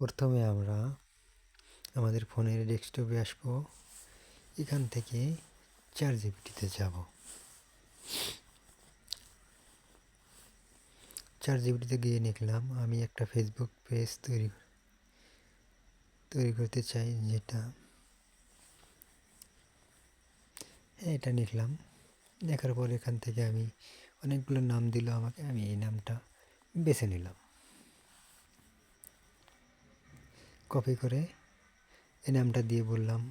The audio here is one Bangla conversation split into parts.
প্রথমে আমরা আমাদের ফোনের ডেস্কটপে আসব। এখান থেকে চার জিবিটিতে যাব। চার জিবিটিতে গিয়ে লিখলাম আমি একটা ফেসবুক পেজ তৈরি তৈরি করতে চাই যেটা হ্যাঁ এটা লিখলাম লেখার পর এখান থেকে আমি অনেকগুলো নাম দিল আমাকে, আমি এই নামটা বেছে নিলাম। কপি করে এই নামটা দিয়ে বললাম।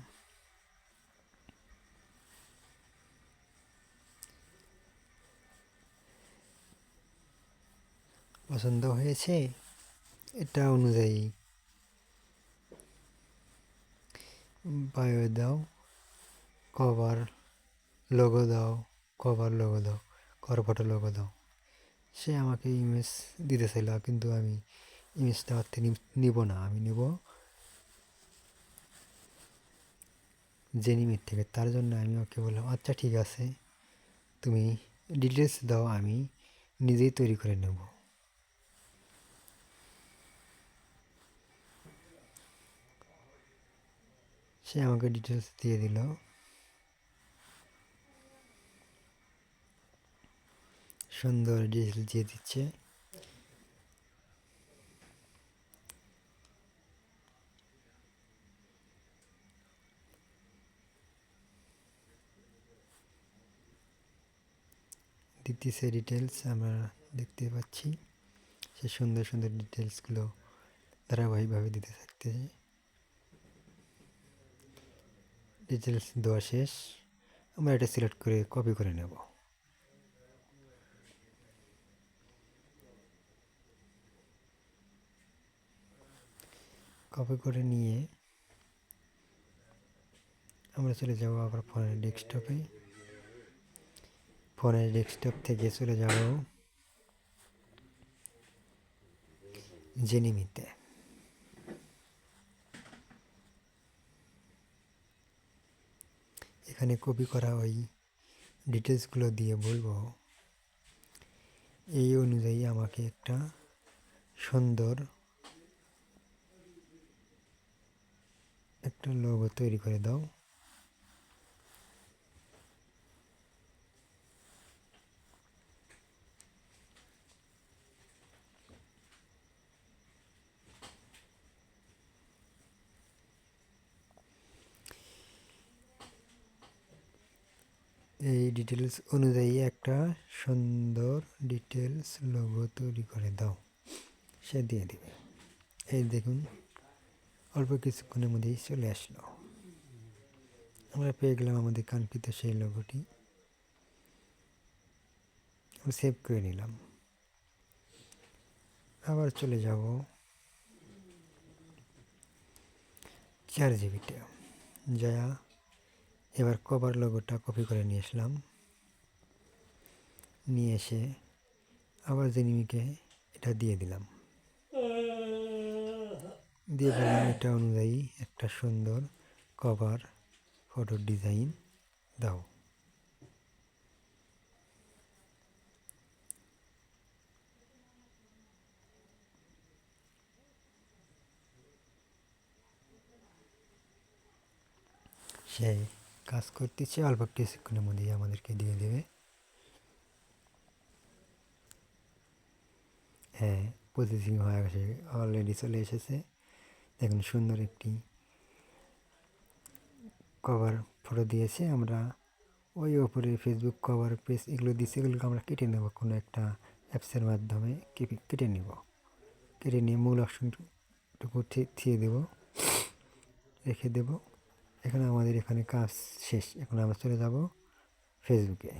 পছন্দ হয়েছে? এটা অনুযায়ী। বায়ো দাও, কভার লোগো দাও, কভার লোগো দাও কভার ফটো লোগো দাও। সে আমাকে ইমেজ দিতে চাইল, কিন্তু আমি ইমেজটা নিব না, আমি নিব জেনিমির থেকে, তার জন্য আমি ওকে বললাম আচ্ছা ঠিক আছে, তুমি ডিটেলস দাও, আমি নিজেই তৈরি করে নেব। সে আমাকে ডিটেলস দিয়ে দিল। সুন্দর ডিটেলস দিয়ে দিচ্ছে। দিতেছে ডিটেলস আমরা দেখতে পাচ্ছি। সে সুন্দর সুন্দর ডিটেলসগুলো ধারাবাহিকভাবে দিতে থাকতেছে। ডিটেলস দেওয়া শেষ। আমরা এটা সিলেক্ট করে কপি করে নেব। কপি করে নিয়ে আমরা চলে যাব আবার ফোনের ডেস্কটপে ফোনের ডেস্কটপ থেকে চলে যাব। জেনিমিতে। এখানে কপি করা ওই ডিটেলসগুলো দিয়ে বলব। এই অনুযায়ী আমাকে একটা সুন্দর একটা লোগো তৈরি করে দাও। এই ডিটেলস অনুযায়ী একটা সুন্দর ডিটেলস লোগো তৈরি করে দাও। সে দিয়ে দেবে। এই দেখুন, অল্প কিছুক্ষণের মধ্যেই চলে আসলো। আমরা পেয়ে গেলাম আমাদের কাঙ্ক্ষিত সেই লোগোটি সেভ করে নিলাম। আবার চলে যাব চার জিবিতে যা এবার কভার লোগোটা কপি করে নিয়ে আসলাম। নিয়ে এসে আবার জেনিমিকে এটা দিয়ে দিলাম। দিয়ে বললাম এটা অনুযায়ী একটা সুন্দর কভার ফটোর ডিজাইন দাও। সে কাজ করতেছে, অল্প কিছুক্ষণের মধ্যেই আমাদেরকে দিয়ে দেবে। হ্যাঁ প্রসেসিং হয়ে গেছে অলরেডি চলে এসেছে। দেখুন, সুন্দর একটি কভার ফটো দিয়েছে। আমরা ওই ওপরে ফেসবুক কভার পেজ এগুলো দিয়েছে, এগুলোকে আমরা কেটে নেব। কোনো একটা অ্যাপসের মাধ্যমে কেটে নেব। কেটে নিয়ে মূল অপশনটুকু থিয়ে দেব। রেখে দেব। এখানে আমাদের এখানে কাজ শেষ। এখন আমরা চলে যাব ফেসবুকে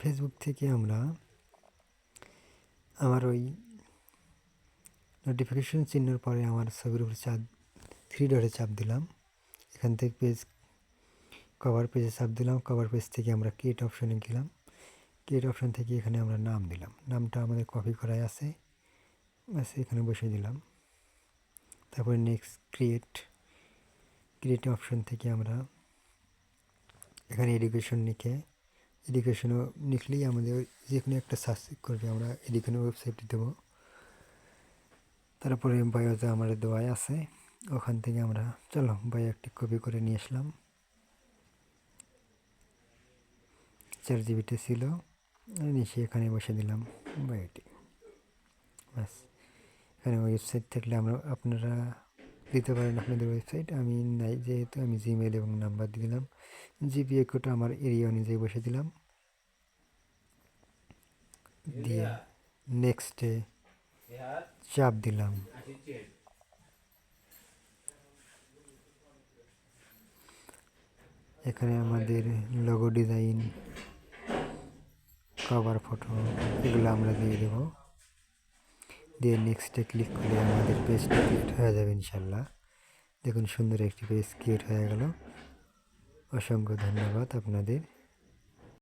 ফেসবুক থেকে আমরা আমার ওই নোটিফিকেশন চিহ্নের পরে আমার ছবির উপরে চাপ থ্রি ডটে চাপ দিলাম। এখান থেকে পেজ কভার পেজে চাপ দিলাম। কভার পেজ থেকে আমরা কেট অপশনে গেলাম। কেট অপশন থেকে এখানে আমরা নাম দিলাম। নামটা আমাদের কপি করাই আছে। ব্যাস এখানে বসে দিলাম। তারপরে নেক্সট ক্রিয়েট ক্রিয়েট অপশন থেকে আমরা এখানে এডুকেশন লিখে এডুকেশনও লিখলেই আমাদের যে কোনো একটা সার্চ করবে, আমরা এডুকেশনের ওয়েবসাইটে দেবো। তারপরে বায়োতে আমার দোয়াই আছে, ওখান থেকে আমরা, চলো বায়ো একটি কপি করে নিয়ে আসলাম। চার জিবিতে ছিল নিচে এখানে বসে দিলাম বায়োটি ব্যাস। এখানে ওয়েবসাইট থাকলে আমরা আপনারা দিতে পারেন আপনাদের ওয়েবসাইট আমি নাই যেহেতু আমি জিমেল এবং নাম্বার দিয়ে দিলাম। জিপিএ কোডটা আমার এরিয়া অনুযায়ী বসে দিলাম। দিয়ে নেক্সটে চাপ দিলাম। এখানে আমাদের লোগো ডিজাইন কভার ফটো এগুলো আমরা দিয়ে দেব। দিয়ে নেক্সটে ক্লিক করলে আমাদের পেজটা ক্রিয়েট হয়ে যাবে ইনশাল্লাহ। দেখুন সুন্দর একটি পেজ ক্রিয়েট হয়ে গেল। অসংখ্য ধন্যবাদ আপনাদের।